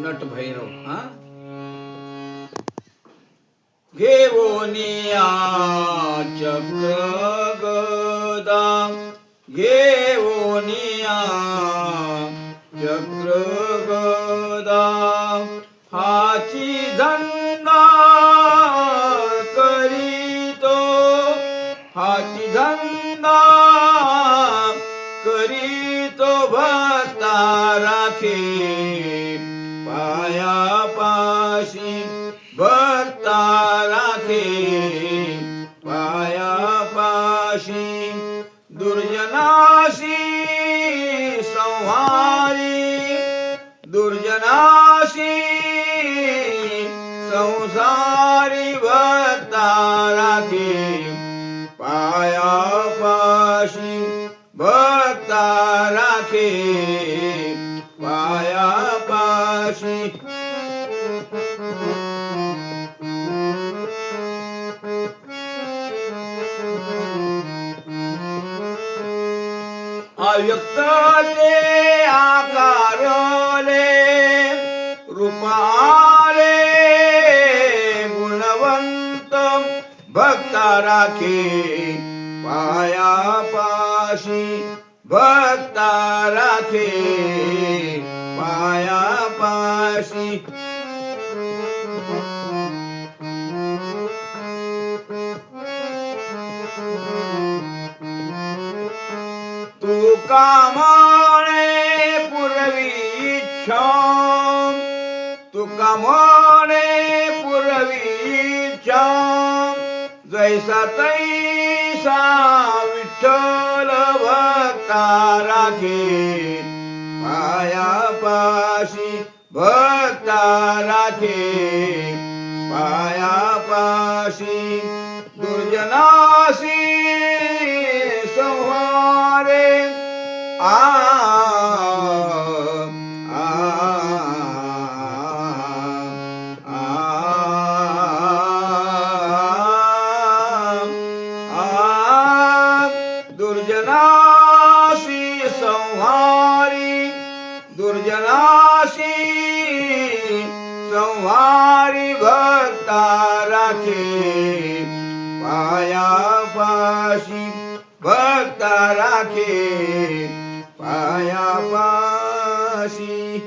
Nut Bhairav हा? घेऊनिया चक्र गदा घेऊनिया चक्र गदा हाची धंदा करीतो. हाची धंदा करीतो. भक्ता राखे पाया पाशी भक्ता राखे. पाया पाशी दुर्जनाशी संहारी. दुर्जनाशी संसारी भक्ता राखे. पाया पाशी भक्ता राखे. पाया पाशी अव्यक्त ते आकारले रूपाले गुणवंत भक्ता राखे पाया पाशी भक्ता राखे पाया पाशी तू कामाने पुरवी इच्छा तू कामाने पुरवी इच्छा जैसा तैसा विठ्ठल भक्ता राखे पाया पाशी વતારાથી પાયા પાશી દુર્જનાશી સંહારે આ દુર્જનાશી સંહારી દુર્જનાશી સંવારી ભક્તા રાખે. પાયા પાશી ભક્તા રાખે. પાયા પાશી